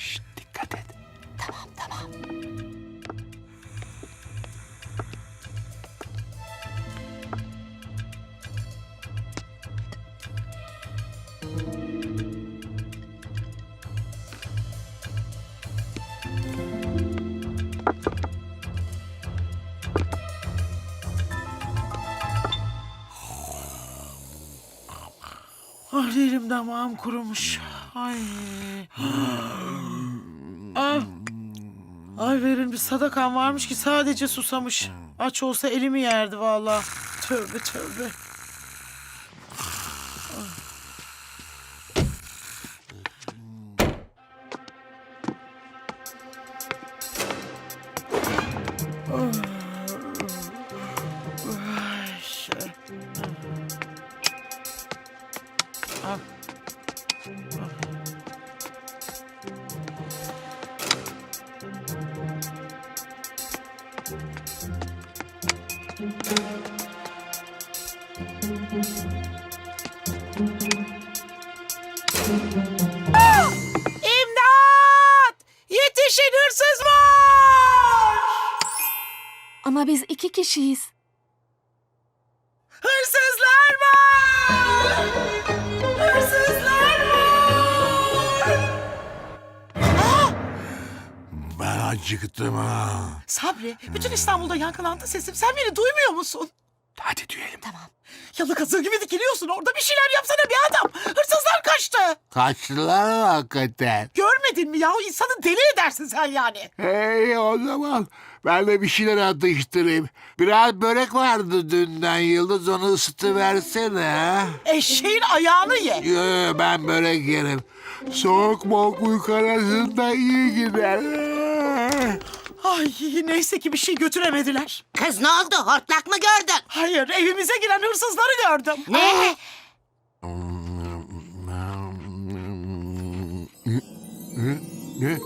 Şşt, dikkat et. Tamam tamam. Ah dilim damağım kurumuş. Ay. ah. Ay verin bir sadakan varmış ki sadece susamış. Aç olsa elimi yerdi vallahi. Tövbe tövbe. İmdat! Yetişin hırsız var! Ama biz iki kişiyiz. Ben acıktım ha. Sabri, bütün İstanbul'da yankılandı sesim. Sen beni duymuyor musun? Hadi düğelim. Tamam. Yalı kazığı gibi dikiliyorsun orada. Bir şeyler yapsana bir adam. Hırsızlar kaçtı. Kaçtılar hakikaten? Görmedin mi ya? İnsanı deli edersin sen yani. Hey o zaman ben de bir şeyler atıştırayım. Biraz börek vardı dünden Yıldız onu ısıtıversene ha. Eşeğin ayağını ye. Yo, yo, ben börek yerim. Soğuk moğuk uyku arasında iyi gider. Ay neyse ki bir şey götüremediler. Kız ne oldu? Hortlak mı gördün? Hayır evimize giren hırsızları gördüm. Ne? Ne?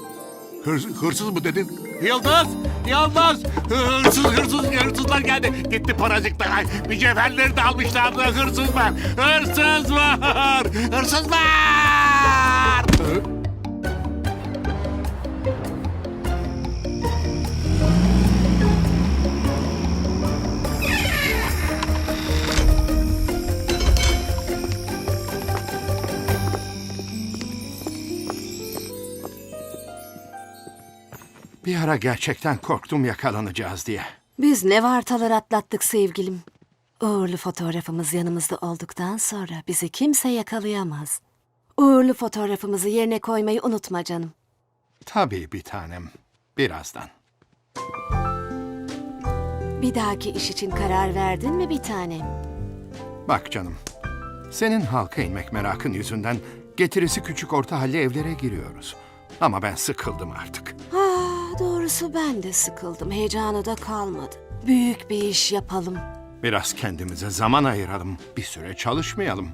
Hırs, hırsız mı dedin? Yıldız! Yıldız! Hırsız, hırsız, hırsızlar geldi. Gitti paracıklar. Ay, mücevherleri de almışlardı. Hırsız var. Hırsız var. Hırsız var. Bir ara gerçekten korktum yakalanacağız diye. Biz ne vartalar atlattık sevgilim. Uğurlu fotoğrafımız yanımızda olduktan sonra bizi kimse yakalayamaz. Uğurlu fotoğrafımızı yerine koymayı unutma canım. Tabii bir tanem. Birazdan. Bir dahaki iş için karar verdin mi bir tanem? Bak canım. Senin halka inmek merakın yüzünden getirisi küçük orta halli evlere giriyoruz. Ama ben sıkıldım artık. Ah, doğrusu ben de sıkıldım. Heyecanı da kalmadı. Büyük bir iş yapalım. Biraz kendimize zaman ayıralım. Bir süre çalışmayalım.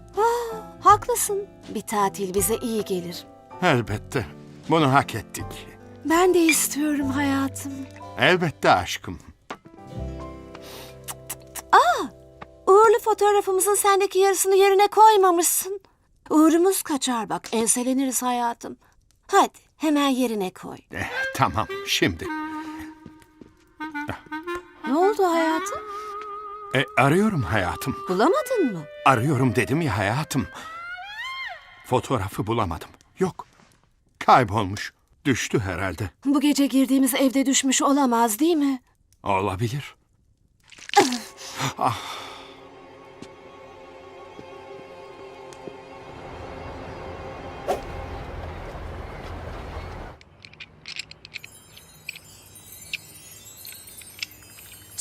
Haklısın. Bir tatil bize iyi gelir. Elbette. Bunu hak ettik. Ben de istiyorum hayatım. Elbette aşkım. Uğurlu fotoğrafımızın sendeki yarısını yerine koymamışsın. Uğurumuz kaçar bak enseleniriz hayatım. Hadi hemen yerine koy. Tamam şimdi. Ne oldu hayatım? E, arıyorum hayatım. Bulamadın mı? Arıyorum dedim ya hayatım. Fotoğrafı bulamadım. Yok. Kaybolmuş. Düştü herhalde. Bu gece girdiğimiz evde düşmüş olamaz değil mi? Olabilir.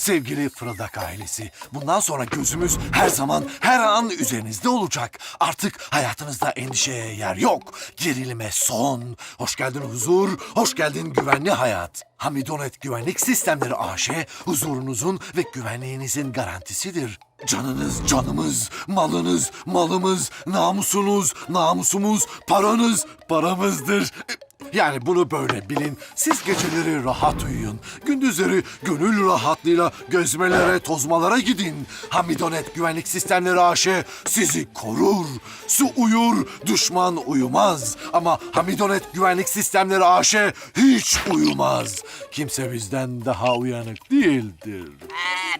Sevgili Fırıldak ailesi, bundan sonra gözümüz her zaman, her an üzerinizde olacak. Artık hayatınızda endişeye yer yok. Gerilime son. Hoş geldin huzur, hoş geldin güvenli hayat. Hamidonet Güvenlik Sistemleri AŞ, huzurunuzun ve güvenliğinizin garantisidir. Canınız canımız, malınız malımız, namusunuz namusumuz, paranız paramızdır. Yani bunu böyle bilin. Siz geceleri rahat uyuyun. Gün gündüzleri gönül rahatlığıyla gezmelere, tozmalara gidin. Hamidonet Güvenlik Sistemleri AŞ sizi korur. Su uyur, düşman uyumaz. Ama Hamidonet Güvenlik Sistemleri AŞ hiç uyumaz. Kimse bizden daha uyanık değildir.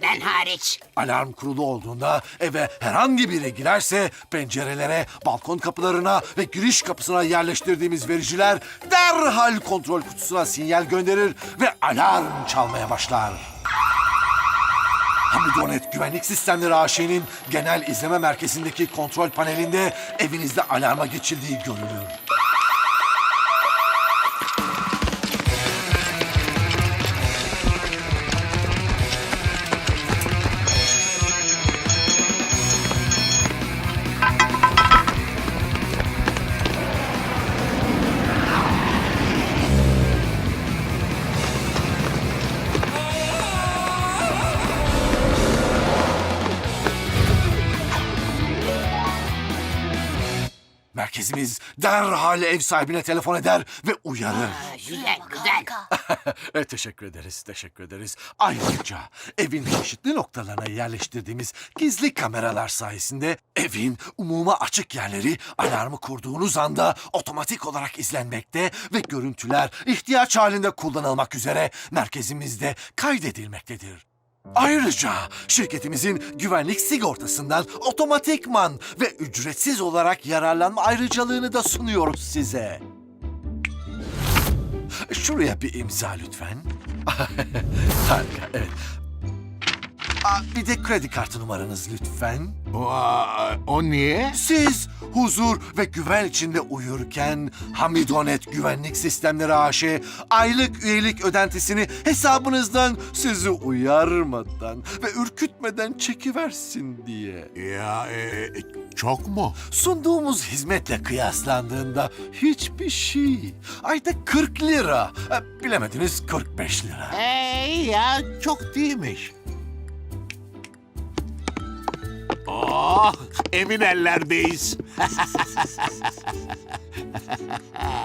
Ben hariç. Alarm kurulu olduğunda eve herhangi biri girerse pencerelere, balkon kapılarına ve giriş kapısına yerleştirdiğimiz vericiler derhal kontrol kutusuna sinyal gönderir ve alarm çalmaya başlar. Hamidonet Güvenlik Sistemleri AŞ'nin genel izleme merkezindeki kontrol panelinde evinizde alarma geçildiği görülür. Merkezimiz derhal ev sahibine telefon eder ve uyarır. Güzel, güzel. E, teşekkür ederiz, teşekkür ederiz. Ayrıca evin çeşitli noktalarına yerleştirdiğimiz gizli kameralar sayesinde evin umuma açık yerleri alarmı kurduğunuz anda otomatik olarak izlenmekte ve görüntüler ihtiyaç halinde kullanılmak üzere merkezimizde kaydedilmektedir. Ayrıca şirketimizin güvenlik sigortasından otomatikman ve ücretsiz olarak yararlanma ayrıcalığını da sunuyoruz size. Şuraya bir imza lütfen. Harika, evet. Aa, bir de kredi kartı numaranız lütfen. O, o niye? Siz huzur ve güven içinde uyurken Hamidonet Güvenlik Sistemleri AŞ aylık üyelik ödentisini hesabınızdan sizi uyarmadan ve ürkütmeden çekiversin diye. Ya e, çok mu? Sunduğumuz hizmetle kıyaslandığında hiçbir şey. Ayda 40 lira. E, Bilemediniz 45 lira. Ey ya çok değilmiş. Oh, emin ellerdeyiz.